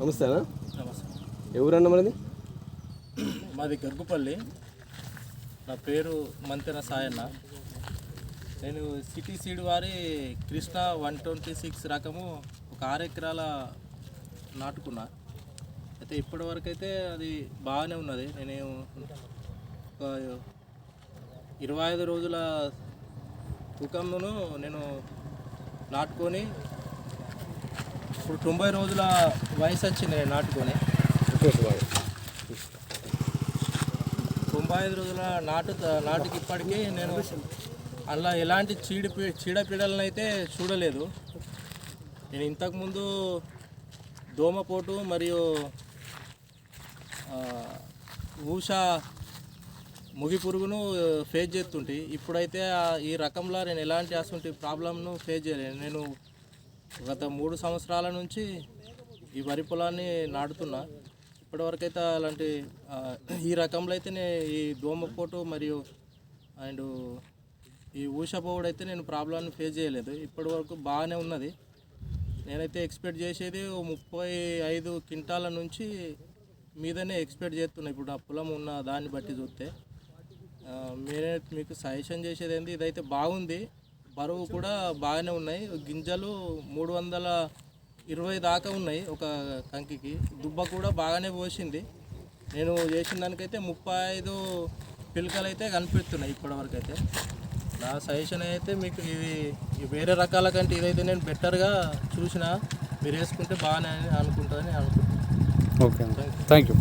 నమస్తేనా? నమస్తే. ఎవరన్నా మనది మాది గర్గుపల్లి. నా పేరు మంతెన సాయన్న. నేను సిటీ సీడ్ వారి కృష్ణ వన్ ట్వంటీ సిక్స్ రకము ఒక ఆరు ఎకరాల నాటుకున్నా. అయితే ఇప్పటి వరకు అయితే అది బాగానే ఉన్నది. నేను ఒక ఇరవై ఐదు రోజుల తూకంను నేను నాటుకొని ఇప్పుడు తొంభై రోజుల వయసు వచ్చింది నేను నాటుకొని. తొంభై ఐదు రోజుల నాటు నాటుకి ఇప్పటికీ నేను అలా ఎలాంటి చీడి చీడపీడలను అయితే చూడలేదు. నేను ఇంతకుముందు దోమపోటు మరియు ఊష ముగి పురుగును ఫేస్ చేస్తుంటే ఇప్పుడైతే ఈ రకంలో నేను ఎలాంటి అసలు ప్రాబ్లంను ఫేస్ చేయలేను నేను గత మూడు సంవత్సరాల నుంచి ఈ వరి పొలాన్ని నాటుతున్నా. ఇప్పటివరకైతే అలాంటి ఈ రకంలో అయితే నేను ఈ దోమపోటు మరియు అండ్ ఈ ఊషపోవుడు అయితే నేను ప్రాబ్లమ్ని ఫేస్ చేయలేదు. ఇప్పటి వరకు బాగానే ఉన్నది. నేనైతే ఎక్స్పెక్ట్ చేసేది ఓ ముప్పై ఐదు క్వింటాల నుంచి మీదనే ఎక్స్పెక్ట్ చేస్తున్నా. ఇప్పుడు నా పొలం ఉన్న దాన్ని బట్టి చూస్తే మీరే మీకు సజెషన్ చేసేది ఏంది? ఇదైతే బాగుంది. బరువు కూడా బాగానే ఉన్నాయి. గింజలు మూడు వందల ఇరవై దాకా ఉన్నాయి ఒక కంకికి దుబ్బ కూడా బాగానే పోసింది. నేను చేసిన దానికైతే ముప్పై ఐదు పిలకలు అయితే కనిపిస్తున్నాయి ఇప్పటివరకు అయితే నా సజెషన్ అయితే మీకు ఇది వేరే రకాల కంటే ఇదైతే నేను బెటర్గా చూసిన మీరు వేసుకుంటే బాగానే అనుకుంటుందని అనుకుంటున్నాను. Okay thank you.